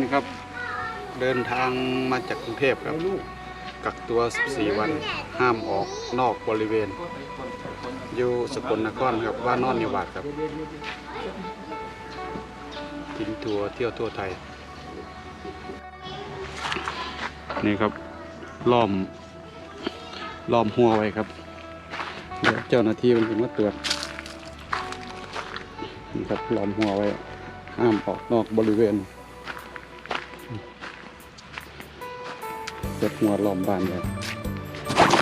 นี่ครับ เดินทางมาจากกรุงเทพครับกักตัว 14 วันห้ามออกนอกบริเวณ อยู่สกลนครครับว่านอนนิวาสครับกินทัวร์เที่ยวทั่วไทย นี่ครับล้อมล้อมหัวไว้ครับเดี๋ยวเจ้าหน้าที่มันจะมาตรวจนี่ครับล้อมหัวไว้ห้ามออกนอกบริเวณ เปิดหัวล้อมบ้านเลย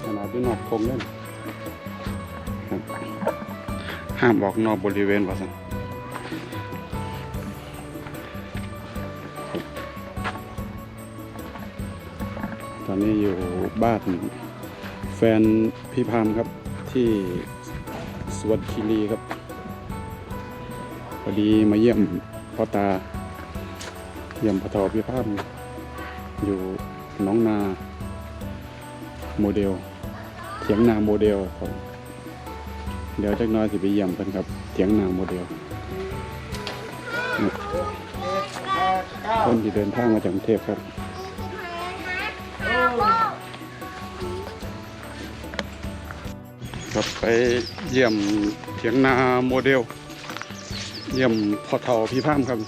ขนาดที่นอกคงเล่นห้ามออกนอกบริเวณว่าสันตอนนี้อยู่บ้านแฟนพี่พามครับที่สวนคีรีครับพอดีมาเยี่ยมพ่อตา เยี่ยมพ่อทอพี่ภาพอยู่ น้องนาโมเดลเถียงนาโมเดลครับเดี๋ยวจักน้อยสิไปเยี่ยมกันครับเถียงนาโมเดลคนที่เดินทางมาจากกรุงเทพครับครับไปเยี่ยมเถียงนาโมเดล เยี่ยมพอเทาพี่พามครับ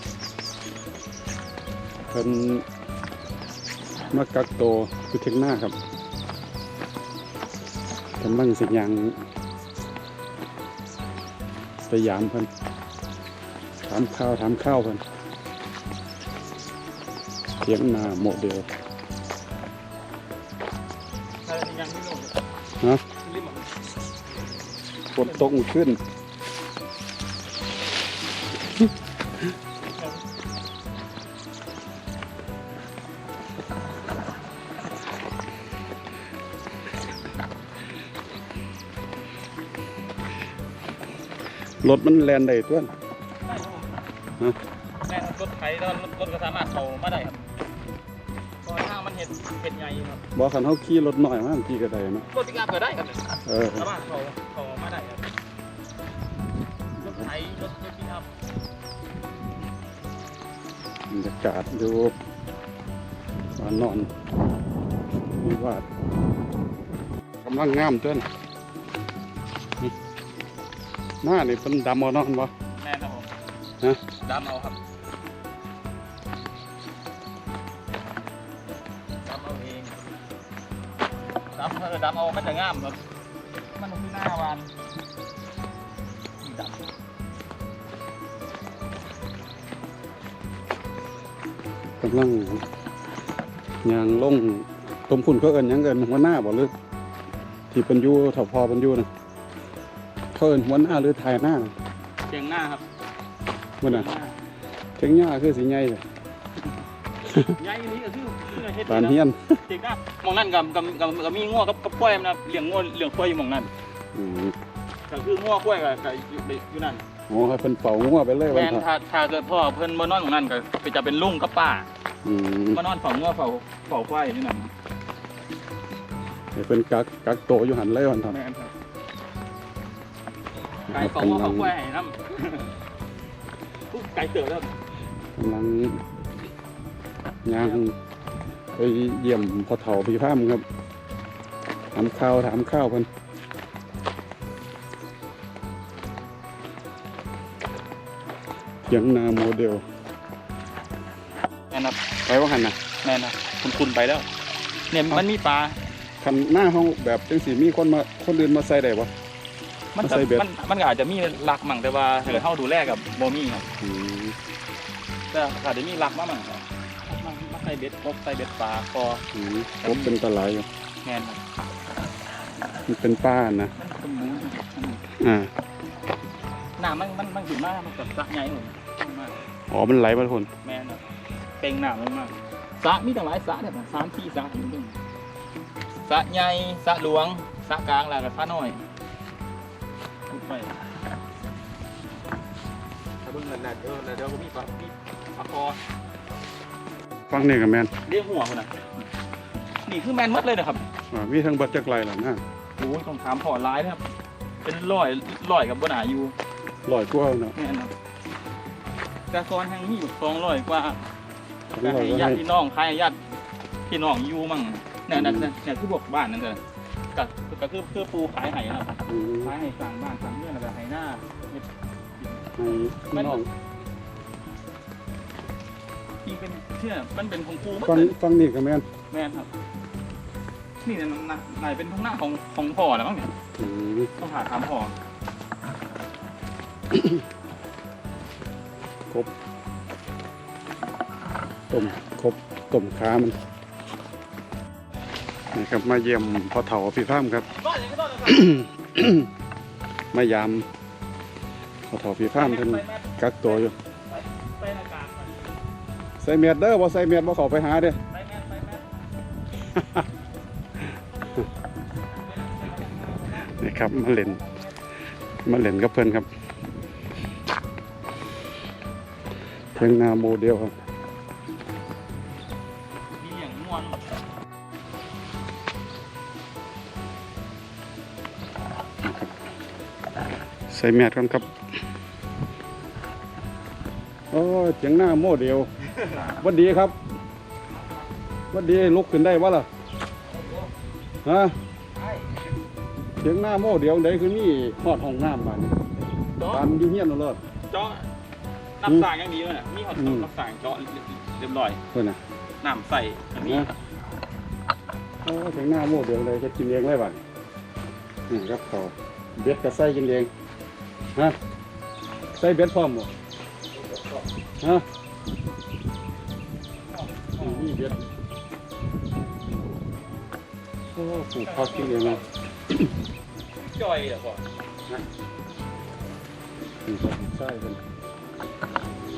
เพิ่น มากักโตวคือเทงหน้าครับกำลังสิยางไปยามเพิ่นถามข้าวถามข้าวเพิ่นเถียงนาโมเดลฮะฝนตกขึ้น รถมันแลนได้ตัวน่ะแม่รถไถแล้วรถรถก็สามารถเข้ามาได้ครับตอนทางมันเห็ดเห็ดใหญ่ครับบอกคันเขาขี่รถหน่อยมากขี่ก็ได้เนาะรถปิกอัพเปิดได้ครับเออสามารถเข้าเข้ามาได้ครับรถไถรถรถปิกอัพบรรยากาศอยู่บ้านนอนมีวาดกำลังงามเต้นนี่ หน้านี่เป็นดำเอาเนอนวะแม่ครับผมฮะดำเอาครับดำเอาเองดำเออดำเอามันจะงามครับมันคือหน้าวานสีดำกำลังยางลงตมพุ่นเขาเอินหยังเอินหัวหน้าบ่หรือที่เป็นอยูถพอเป็นอยูนะ เขาเอินหัวหน้าหรือถ่ายหน้าน่ะเชียงหน้าครับมันน่ะเชียงหน้าเชียงหญ้าคือสีใหญ่เลยใหญ่นี้ก็คือคือเฮ็ดปานเฮียนจริงนะมองนั่นกับกับกับกับมีงัวกับกับกล้วยมันนะเลี้ยงงัวเลี้ยงกล้วยอยู่หมองนั่นอืมก็คืองัวกล้วยกับกับอยู่อยู่นั่นโอ้ให้เพิ่นเป่างัวไปเลยวัแม่นนเถอะถ้าถ้าเกิดพ่อเพิ่นมานอนของนั่นก็ไปจะเป็นลุงกับป้าอืมมานอนเฝ้างัวเฝ้าเฝ้ากล้วยอยู่นั่นให้เพิ่นกักกักโตอยู่หันเลยวันเถอะแม่นครับ ไก่เฝ้างัวเฝ้ากล้วยให้น้ำปุ๊บไก่เติบแล้วกำลังย่างไปเยี่ยมพ่อเฒ่าพี่พามครับ ถามข้าวถามข้าวเพิ่นเถียงนาโมเดลแม่นครับไปว่าหันนะแม่นครับคุณคุณไปแล้ว เนี่ยมันมีปลาคันหน้าห้องแบบจังสีมีคนมาคนอื่นมาใส่ได้ปะ มันมาก็ใส่เบ็ด มันมันก็อาจจะมีหลักมั่งแต่ว่าเดี๋ยวเฮาดูแลกับบ่มีครับอืมแต่อาจจะมีหลักมามั่งครับมามาใส่เบ็ดกบใส่เบ็ดปลาคออืมผมเป็นตะไลอยู่แม่นครับมันเป็นป้านะมันเป็นหมูอ่าน้ำมันมันมันขึ้นมากมันกับสระใหญ่หมดมากอ๋อมันไหลมาทุกคนแม่นครับเป่งน้ำมันมากสระมีตั้งหลายสระเนี่ยผมสามที่สระอยู่ตรงสระใหญ่สระหลวงสระกลางแล้วก็สระน้อย พูดไปถ้าเบิ่งนั่นน่ะเดี๋ยวเดี๋ยวก็มีปลามีปลาคอฟังนี่กับแมนเรียกหัวคนน่ะนี่คือแมนหมดเลยนะครับอ่ามีทั้งบัตรจักไรหล่ะนะโอ้ยต้องถามพอร้ายนะครับ เป็นร้อยร้อยกับบนหาอยู่ลอยกว่าเนาะแม่นครับแต่ซอนแห่งมีอยู่สองร้อยกว่าของก็เราให้ก็ญาให้ติพี่น้องใครญาติพี่น้องอยู่มั่งเนี่ยเนี่ยเนี่ยเนี่ยคือพวกบ้านนั่นเลยก็ก็คือคือปูขายไห้นะครับอืมขายไห้สั่งบ้านสั่งเรื่องแล้วก็ไห้หน้าเฮ็ดให้พี่น้องจริงเป็นเชื่อมันเป็นของปูมันฟังเป็นฟังนี่ก็แม่นแม่นครับ นี่เนี่ยนะนายเป็นท้องหน้าของของพ่อแล้วมั้งเนี่ยอืมต้องหาถามพ่อครบต้มครบต้มขามันนี่ครับมาเยี่ยมพ่อเฒ่าพี่ฟ้ามครับบ้านยังก็ต้องนะครับ มายามพ่อเฒ่าพี่ฟ้ามเพิ่นกักตัวอยู่ใส่เมียดเด้อบ่ใส่เมียดบ่เขาไปหาเด้อนี่ครับมาเล่นมาเล่นกับเพิ่อนครับเพิ่งนาโมเดลครับ ใส่แมสกันครับโอ้ยเสียงหน้าโมเดลหวัดดีครับหวัดดีลุกขึ้นได้วะล่ะฮะเสียงหน้าโมเดลไหนคือนี่หอดห้องน้ำมานี่เจาะตามอยู่เฮียนเอาเลยเจาะน้ำสางอย่างดีเลยน่ะมีหอดอืมน้ำสางเจาะเรียบร้อยเพื่อนน่ะน้ำใส่อันนี้นะโอ้เสียงหน้าโมเดลเลยจะกินเองเลยบัดนี่ครับเขา เบ็ดกับใส่กินเองฮะใส่เบ็ดพร้อมบ่ฮะนี่เบ็ดโอ้ปลูกผักกินเองเลยจ่อยเหรอพ่อนี่ครับใช่เป็น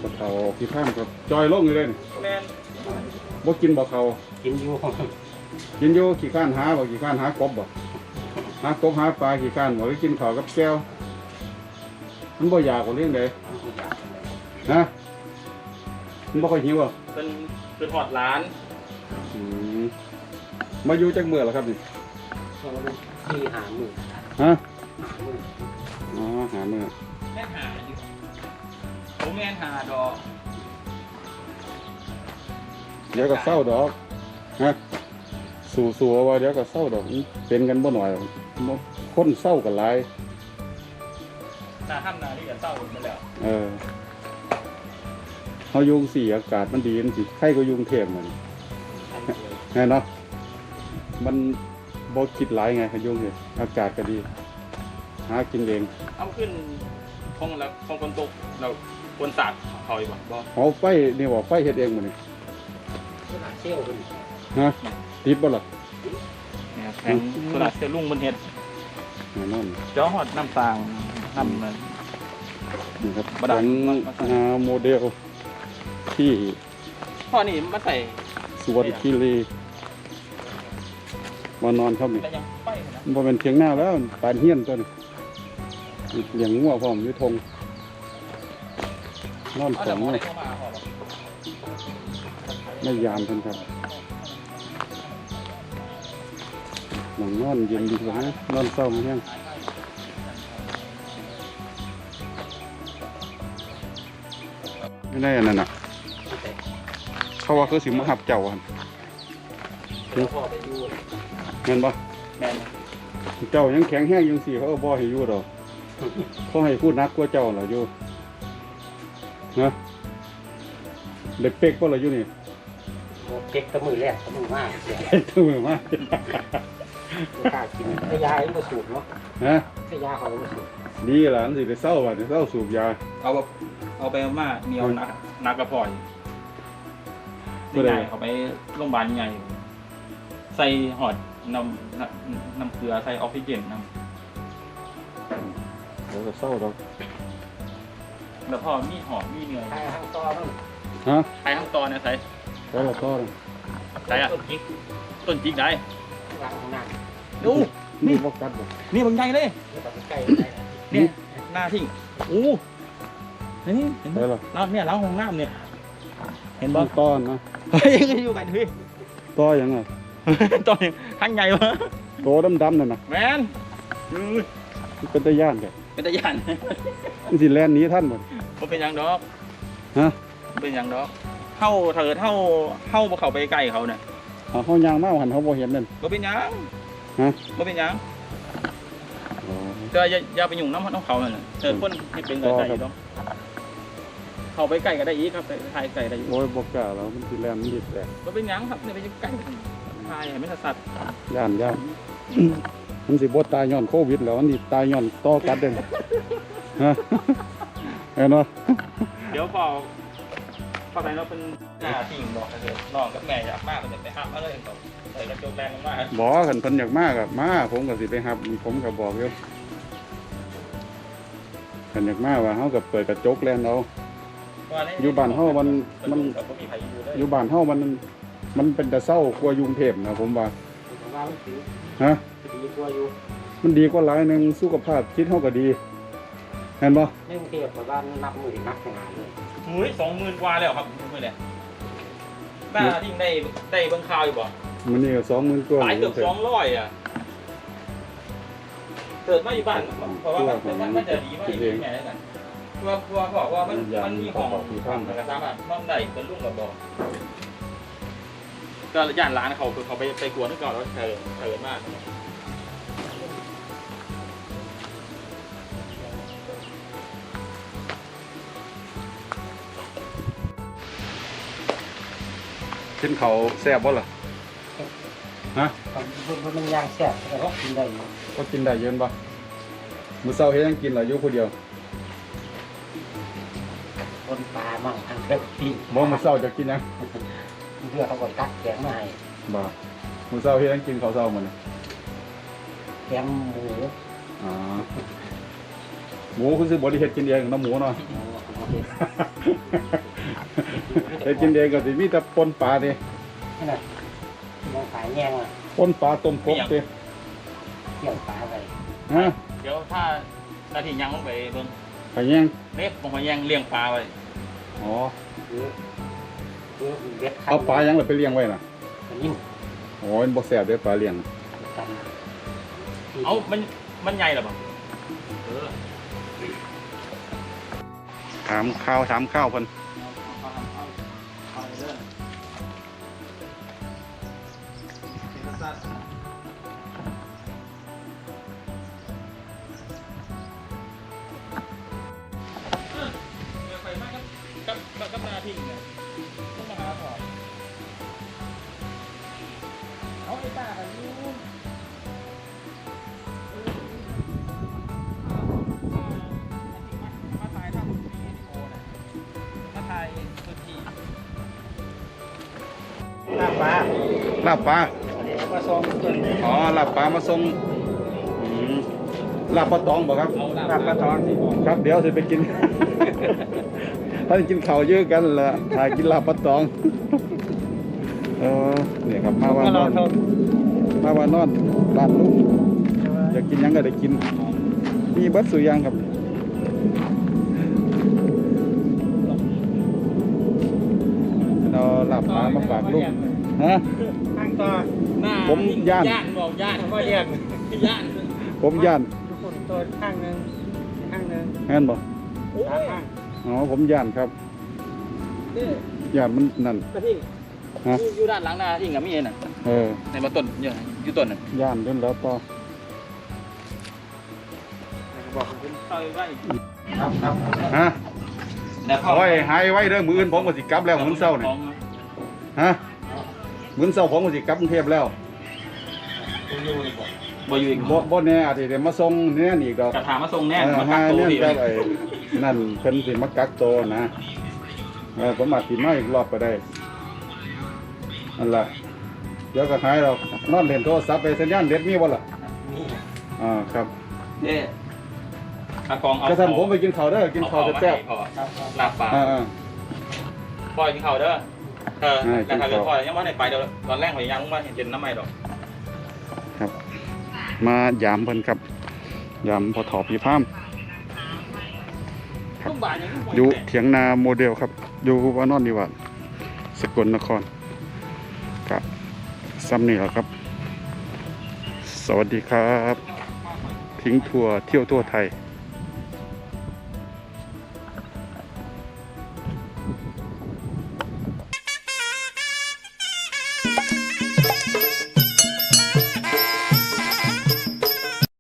กระเทาพี่ข้ามครับจอยลงอยู่เลยนี่แมนบ่กินบ่เขากินอยู่กินอยู่ขี้ข้านหาบ่ขี้ข้านหากบบ่ หากบหาปลาขี้ข้านบ่หรือกินข้าวกับแก้วมันบ่อยากกว่าเรื่องใดฮะมันบ่ค่อยหิวอะเป็นเป็นหอดร้านอืมมาอยู่จักมื้อแล้วครับนี่ที่หาหมื่นฮะหาหมื่นอ๋อหามื้อแม่นหาอยู่ผมแม่นหาดอก เดี๋ยวก็เศร้าดอกฮะ สู่ๆว่าเดี๋ยวก็เศร้าดอกมันเป็นกันบ่หน่อยหรอกคนเศร้ากันหลายหน้าห้ามนาที่จะเศร้าไปแล้ว เออเขายุงสีอากาศมันดีมันสิใครก็ยุงเทพมันอันเดียวไงเนาะมันบ่คิดหลายไงเขายุงเนี่ยอากาศก็ดี หากินเอง เอาขึ้นคงแล้วคงคนตกเราคนสาดเขาอีกบ่บ่เอาไฟนี่บ่ไฟเฮ็ดเองมื้อนี่ขนาด เชี่ยวเป็นฮะติดบ่ล่ะเนี่ยแพงตลาดเซลลุงบนเห็ดแน่นอนเจ้าหอดน้ำสางน้ำมันนี่ครับบ่ได้เป็นมามาใส่นาโมเดลที่พ่อนี่มาใส่สวนคีรีมานอนครับนี่แต่ยังไปนะมันบ่เป็นเถียงหน้าแล้วปานเฮียนตัวนี้เลี้ยงงัวพร้อมอยู่ทงนอนเอาสอเดี๋ยงวหมอมื้อได้เข้ามาพ่อ ไม่ยามเพิ่นครับหนังนอนเย็นดีกว่านะนอนเศร้ามาแห้งไม่ได้อันนั้นน่ะเขาว่าคือสิมาหับเจ้าหั่นเดี๋ยวพ่อไปอยู่เงินบ่แม่นเจ้ายังแข็งแห้งยังสี่เขาก็บ่ให้อยู่ดอกเขาให้พูดนักกว่าเจ้าเหรออยู่นะเด็กเป๊กก็เหรออยู่นี่ เก็กตะมือแรกตะมือมากเสียเป๊กตัวมือมากไม่กล้ากินขยายังมาสูบเนาะฮะขยาเขายังมาสูบดีหลานสิไปเศร้าว่ะเศร้าสูบยาเอาแบบเอาไปมาเหนียวหนักหนักกระพอยผู้ใดใหญ่เอาไปโรงพยาบาลใหญ่ ใส่หอดน้ำน้ำน้ำเกลือใส่ออกซิเจนน้เดี๋ยวก็เศร้าดอกำแล้วพอมีหอดมีเหนื่อยทางทางต่อนั่นฮะใส่ทั้งตอนเนี่ยใส่ แล้วเราก็ใส่อะต้นจิกต้นจิกได้วางข้างหน้าดูนี่บกัดบ่นี่บางใหญ่เลยแล้วก็ไปใกล้ได้เนี่ยหน้าทิ้งโอ้นี่เห็นไหมได้หรอล้างเนี่ยล้างห้องน้ำเนี่ยเห็นบ่ต้อนนะเฮ้ยอยู่กันพี่ต้อยังไงตอนนี้ทั้งใหญ่วะโตดำๆนั่นน่ะแมนอือมันเป็นตะย่านแกเป็นตะยันมันสิแล่นหนี้ท่านหมดบ่เป็นหยังดอกฮะบ่เป็นหยังดอก เฮาถ้าเกิดเฮาเฮาบ่เข้าไปใกล้เขาเนี่ยเอาเขายางมาหันเขาบ่เห็นนั่นบ่เป็นหยังฮะบ่เป็นหยังอ๋อแต่อย่าอย่าไปยุ่งน้ำน้ำเขานั่นน่ะเออคนที่เป็นก็ได้อยู่เนาะเข้าไปใกล้ก็ได้อีกครับไปถ่ายไกลได้อยู่โอ้ยบ่กล้าแล้วมันสิแล่นมันดิดแตกบ่เป็นหยังครับเนี่ยไปใกล้ถ่ายให้มันสัตว์ย่านย่านมันสิบ่ตายย้อนโควิดแล้วมันสิตายย้อนต่อกัดเด้ฮะเห็นบ่เดี๋ยวพอ พอไปเราเป็นหน้าที่บอกกันเลยน้องกับแม่อยากมากมันจะไปห้ามอะไรเขาใส่กระจกแรงมากบ่คันเพิ่นอยากมาก็มาผมก็สิไปรับ ผมก็บอกอยู่คันอยากมาว่าเฮาก็เปิดกระจกแล่นเอาอยู่บ้านเฮามันมันก็มีใครอยู่เลยอยู่บ้านเฮามัน มันเป็นแต่เศร้ากว่ายุงเทพนะผมว่าผมว่ามันถือฮะดีกว่าอยู่มันดีกว่าหลายหนึงสุขภาพคิดเฮาก็ดี เห็นบ่ในกรุงเทพผมว่านับมือนับขนาดเลยมุ้ยสองหมื่นกว่าแล้วครับมือเนี่ยบ้าที่ได้ได้เบิ่งข่าวอยู่บ่มันนี่ก็20,000กว่าตายเกือบสองร้อยอะเกิดมาอยู่บ้านเพราะว่ามันมันมันจะดีมากอย่างนี้ไงแล้วกันเพราะว่าเพราะว่าบอกว่ามันมันมีของมันก็สามารถนอนได้เป็นลุงกับบอกก็ย่านร้านเขาคือเขาไปไปกวนนึกก่อนแล้วเธอเธอมาก กินเขาวแซ่บบ่ล่ะฮะมันมันย่างแซ่บแต่ก็กินได้อยู่ก็กินได้เยินบ่มื้อเช้าเฮ็ดหยังกินล่ะอยู่ผู้เดียวคนปลามั่งทางเล็บปีบ่มื้อเช้าจะกินหยังเพื่อเขาก็ตักแกงมาให้บ่มื้อเช้าเฮ็ดหยังกินข้าวเช้ามื้อนี้แกงหมูอ๋อหมูคือสิบ่ได้เฮ็ดกินเองน้ำหมูเนาะ เฮ็ดกินเองก็สิมีแต่ปนปลาตินี่นะมองขายแยงอะปนปลาต้มกบติเกี่ยวปลาไปฮะเดี๋ยวถ้านาทียังลงไปเบิ่งไข่แยงเล็บผมมายังเลี้ยงปลาไว้อ๋อหรือหรือเบ็ดเอาปลายังล่ะไปเลี้ยงไว้น่ะมันยิ่งโอ้ยบ่แซ่บเด้อปลาเลี้ยงกันเอามันมันใหญ่หรอปะเออถามข้าวถามข้าวเพิ่น ลาบปลามาส่งเพิ่นอ๋อลาบปลามาส่งอืมลาบปลาตองบ่ครับเอาลาบปลาตอนที่บอกครับเดี๋ยวสิไปกิน ถ้าจะกินข้าวเยอะกันละถ้ากินลาบปลาตองเออเนี่ยครับมาว่านอนมาว่านอนบ้านลุงอยากกินหยังก็ได้กินมีเบัดสุอยางครับเราลาบปลามาฝากลุง ฮะข้างต่อหน้าผมย่าน ย่านบอกย่านเขาก็เรียกย่านผมย่านทุกคนตัวข้างหนึ่งข้างหนึ่งแม่นบ่โอ้สามยข้างอ๋อผมย่านครับนี่ย่านมันนั่นกระทิงฮะ อยู่อยู่ด้านหลังนาทิ้งกับมีเอ็นน่ะเออในมาต้นอยู่อยู่ต้นน่ะย่านเดินแล้วต่อบอกคุณเข้าไว้ครับครับฮะแล้วเอาไว้หายไว้เด้อมื้ออื่นผมก็สิกลับแล้วมื้อเช้านี่ฮะ มื้อเช้าผมก็สิกลับกรุงเทพแล้วบ่อยู่อีกบ่บ่แน่อาจสิได้มาส่งแน่นอีกดอกกระถามมาส่งแน่เออมามาตักโตเนี่ยพี่ก็ไอ้นั่นเพิ่นสิมากักโตวนะเออผมอาจสิมาอีกรอบก็ได้นั่นล่ะเดี๋ยวก็หายเรานอนเล่นโทรศัพท์ไปสัญญาณเน็ตมีบ่ล่ะนี่อ่าครับเด้อากองเอาก็ท่านผมไปกินข้าวเด้อกินข้าวแซ่บๆครับครับลาบปลาๆอ่าปล่อยกินข้าวเด้อ เอออ่าแล้วถ้ากิเกินดข้าวปล่อยยังว่าไหนไปเดี๋ยวตอนแรกผมยังว่าเห็นเป็นน้ำใหม่ดอกๆครับ มายามเพิ่นครับยามพอถอพี่พามครับทุกบาทยังไม่อยู่เถียงนาโมเดลครับ อยู่ว่านอนนิวาสสกลนครครับซ้ำนี่แหละครับ สวัสดีครับ ทิ้งทัวร์เที่ยวทั่วไทย